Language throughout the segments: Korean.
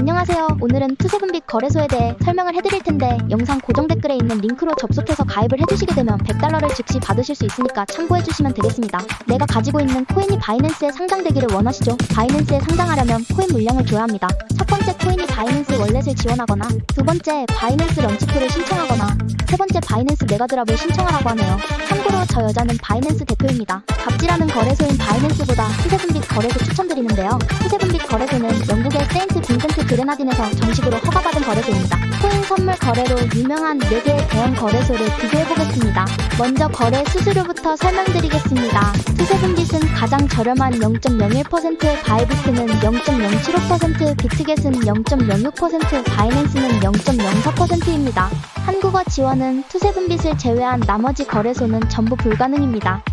안녕하세요. 오늘은 투세분빛 거래소에 대해 설명을 해드릴 텐데 영상 고정 댓글에 있는 링크로 접속해서 가입을 해주시게 되면 100달러를 즉시 받으실 수 있으니까 참고해주시면 되겠습니다. 내가 가지고 있는 코인이 바이낸스에 상장되기를 원하시죠? 바이낸스에 상장하려면 코인 물량을 줘야 합니다. 첫 번째 코인이 바이낸스 월렛을 지원하거나 두 번째 바이낸스 런치표를 신청하거나 세 번째 바이낸스 메가드랍을 신청하라고 하네요. 참고로 저 여자는 바이낸스 대표입니다. 갑질하는 거래소인 바이낸스보다 투세분빛 거래소 추천드리는데요. 투세분빛 거래소는 영국의 세인트 빈 그레나딘에서 정식으로 허가받은 거래소입니다. 코인 선물 거래로 유명한 4개의 대형 거래소를 비교해보겠습니다. 먼저 거래 수수료부터 설명드리겠습니다. 투세분빛은 가장 저렴한 0.01%, 바이비트는 0.075%, 비트겟은 0.06%, 바이낸스는 0.04%입니다. 한국어 지원은 투세분빛을 제외한 나머지 거래소는 전부 불가능입니다.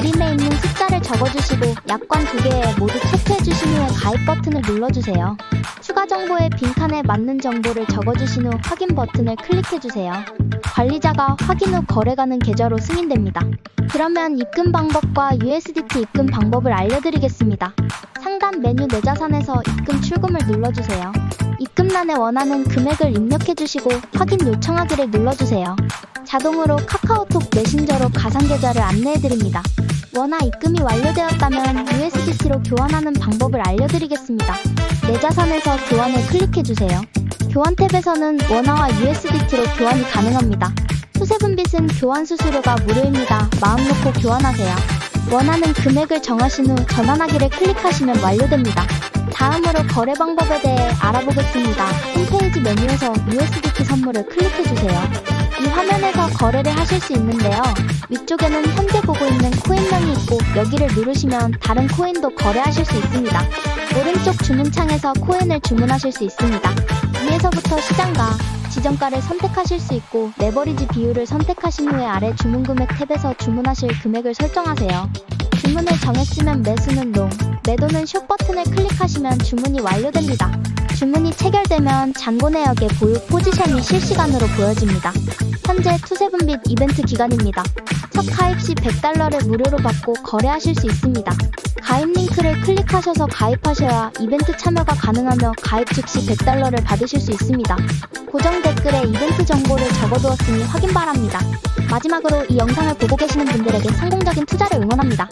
그림에 있는 숫자를 적어주시고 약관 두 개에 모두 체크해주신 후에 가입 버튼을 눌러주세요. 추가 정보의 빈칸에 맞는 정보를 적어주신 후 확인 버튼을 클릭해주세요. 관리자가 확인 후 거래가는 계좌로 승인됩니다. 그러면 입금 방법과 USDT 입금 방법을 알려드리겠습니다. 상단 메뉴 내 자산에서 입금 출금을 눌러주세요. 입금란에 원하는 금액을 입력해주시고 확인 요청하기를 눌러주세요. 자동으로 카카오톡 메신저로 가상 계좌를 안내해드립니다. 원화 입금이 완료되었다면 USDT로 교환하는 방법을 알려드리겠습니다. 내 자산에서 교환을 클릭해주세요. 교환 탭에서는 원화와 USDT로 교환이 가능합니다. 수세분빛은 교환 수수료가 무료입니다. 마음 놓고 교환하세요. 원하는 금액을 정하신 후 전환하기를 클릭하시면 완료됩니다. 다음으로 거래 방법에 대해 알아보겠습니다. 홈페이지 메뉴에서 USDT 선물을 클릭해주세요. 이 화면에서 거래를 하실 수 있는데요. 위쪽에는 현재 보고 있는 있고 여기를 누르시면 다른 코인도 거래하실 수 있습니다. 오른쪽 주문창에서 코인을 주문하실 수 있습니다. 위에서부터 시장가, 지정가를 선택하실 수 있고 레버리지 비율을 선택하신 후에 아래 주문 금액 탭에서 주문하실 금액을 설정하세요. 주문을 정했으면 매수는 롱, 매도는 숏 버튼을 클릭하시면 주문이 완료됩니다. 주문이 체결되면 잔고 내역의 보유 포지션이 실시간으로 보여집니다. 현재 투세분빛 이벤트 기간입니다. 첫 가입 시 100달러를 무료로 받고 거래하실 수 있습니다. 가입 링크를 클릭하셔서 가입하셔야 이벤트 참여가 가능하며 가입 즉시 100달러를 받으실 수 있습니다. 고정 댓글에 이벤트 정보를 적어두었으니 확인 바랍니다. 마지막으로 이 영상을 보고 계시는 분들에게 성공적인 투자를 응원합니다.